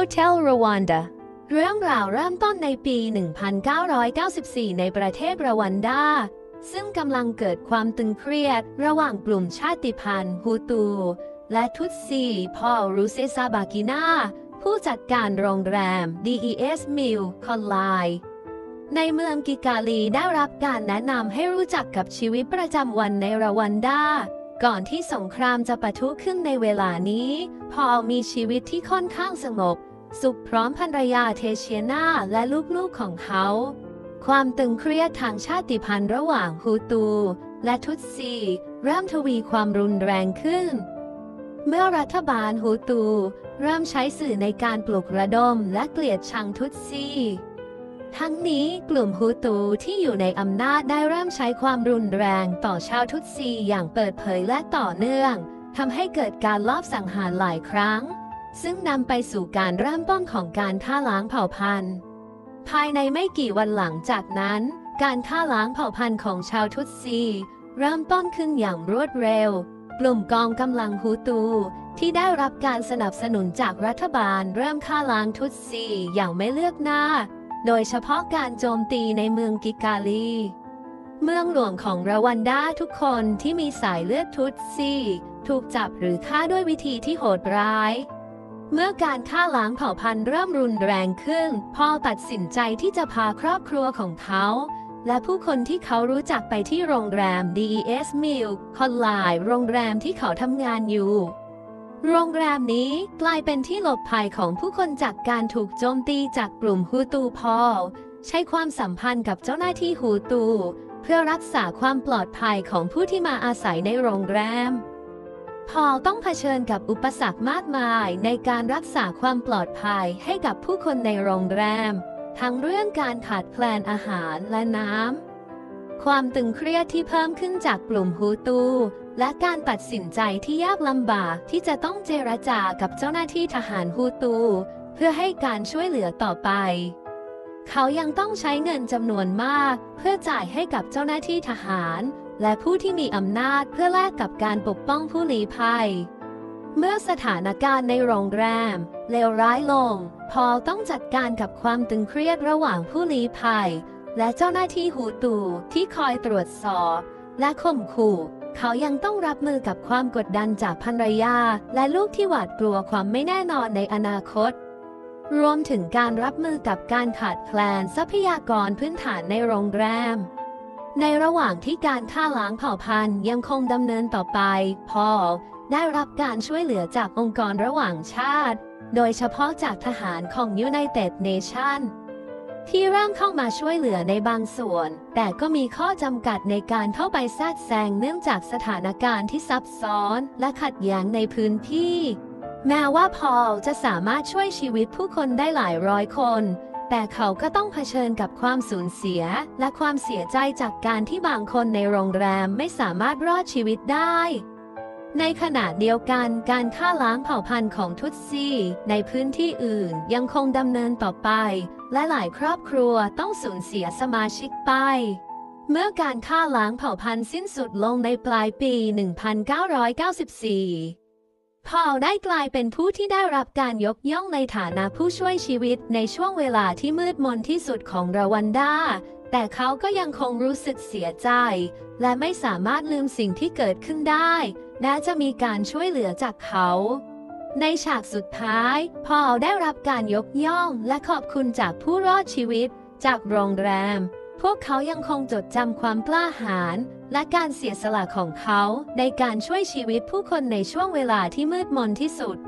Hotel Rwanda เรื่องราวเริ่มต้นในปี 1994 ในประเทศรวันดา ซึ่งกำลังเกิดความตึงเครียด ระหว่างกลุ่มชาติพันธุ์ฮูตู และทุตซีพอรูเซซาบากินาผู้จัดการโรงแรม DES Mill คอนไลในเมืองกิกาลีได้รับการแนะนำให้รู้จักกับชีวิตประจำวันในรวันดา ก่อนที่สงครามจะปะทุขึ้นในเวลานี้ พอมีชีวิตที่ค่อนข้างสงบ สุขพร้อมภรรยาเทเชียนาและลูกๆของเขา ความตึงเครียดทางชาติพันธุ์ระหว่างฮูตู และทุตซีเริ่มทวีความรุนแรงขึ้น เมื่อรัฐบาลฮูตู เริ่มใช้สื่อในการปลุกระดมและเกลียดชังทุตซีทั้งนี้กลุ่มฮูตูที่อยู่ในอำนาจได้เริ่มใช้ความรุนแรงต่อชาวทุตซีอย่างเปิดเผยและต่อเนื่องทำให้เกิดการลอบสังหารหลายครั้ง ซึ่งนำไปสู่การเริ่มต้นของการฆ่าล้างเผ่าพันธุ์ ภายในไม่กี่วันหลังจากนั้น การฆ่าล้างเผ่าพันธุ์ของชาวทุตซี เริ่มต้นขึ้นอย่างรวดเร็ว กลุ่มกองกำลังฮูตู ที่ได้รับการสนับสนุนจากรัฐบาล เริ่มฆ่าล้างทุตซีอย่างไม่เลือกหน้า โดยเฉพาะการโจมตีในเมืองกิกาลีเมืองหลวงของรวันดาทุกคนที่มีสายเลือดทุตซี ถูกจับหรือฆ่าด้วยวิธีที่โหดร้าย เมื่อการฆ่าล้างเผ่าพันธุ์เริ่มรุนแรงขึ้น พ่อตัดสินใจที่จะพาครอบครัวของเขา และผู้คนที่เขารู้จักไปที่โรงแรม DES Mill คอนไลน์โรงแรมที่เขาทำงานอยู่ โรงแรมนี้กลายเป็นที่หลบภัยของผู้คนจากการถูกโจมตีจากกลุ่มฮูตูพอลใช้ความสัมพันธ์กับเจ้าหน้าที่ฮูตู เพื่อรักษาความปลอดภัยของผู้ที่มาอาศัยในโรงแรม พอลต้องเผชิญกับอุปสรรคมากมายในการรักษาความปลอดภัยให้กับผู้คนในโรงแรม ทั้งเรื่องการขาดแคลนอาหารและน้ำ ความตึงเครียดที่เพิ่มขึ้นจากกลุ่มฮูตู และการตัดสินใจที่ยากลำบากที่จะต้องเจรจากับเจ้าหน้าที่ทหารฮูตู เพื่อให้การช่วยเหลือต่อไปเขายังต้องใช้เงินจำนวนมาก เพื่อจ่ายให้กับเจ้าหน้าที่ทหาร และผู้ที่มีอำนาจเพื่อแลกกับการปกป้องผู้ลี้ภัย เมื่อสถานการณ์ในโรงแรมเลวร้ายลง พอต้องจัดการกับความตึงเครียดระหว่างผู้ลี้ภัย และเจ้าหน้าที่หูตูที่คอยตรวจสอบ และข่มขู่ เขายังต้องรับมือกับความกดดันจากภรรยา และลูกที่หวาดกลัวความไม่แน่นอนในอนาคต รวมถึงการรับมือกับการขาดแคลนทรัพยากรพื้นฐานในโรงแรม ในระหว่างที่การฆ่าล้างเผ่าพันธุ์ยังคงดำเนินต่อไป พอลได้รับการช่วยเหลือจากองค์กรระหว่างชาติ โดยเฉพาะจากทหารของ United Nation ที่เริ่มเข้ามาช่วยเหลือในบางส่วน แต่ก็มีข้อจำกัดในการเข้าไปแทรกแซงเนื่องจากสถานการณ์ที่ซับซ้อนและขัดแย้งในพื้นที่ แม้ว่าพอลจะสามารถช่วยชีวิตผู้คนได้หลายร้อยคน แต่เขาก็ต้องเผชิญกับความสูญเสีย และความเสียใจจากการที่บางคนในโรงแรมไม่สามารถรอดชีวิตได้ ในขณะเดียวกันการฆ่าล้างเผ่าพันธุ์ของทุตซีในพื้นที่อื่นยังคงดำเนินต่อไป และหลายครอบครัวต้องสูญเสียสมาชิกไปเมื่อการฆ่าล้างเผ่าพันธุ์สิ้นสุดลงในปลายปี 1994 พอลได้กลายเป็นผู้ที่ได้รับการยกย่องในฐานะผู้ช่วยชีวิตในช่วงเวลาที่มืดมนที่สุดของรวันดา แต่เขาก็ยังคงรู้สึกเสียใจ และไม่สามารถลืมสิ่งที่เกิดขึ้นได้แม้จะมีการช่วยเหลือจากเขา ในฉากสุดท้าย พอลได้รับการยกย่องและขอบคุณจากผู้รอดชีวิต จากโรงแรม พวกเขายังคงจดจำความกล้าหาญและการเสียสละของเขาในการช่วยชีวิตผู้คนในช่วงเวลาที่มืดมนที่สุด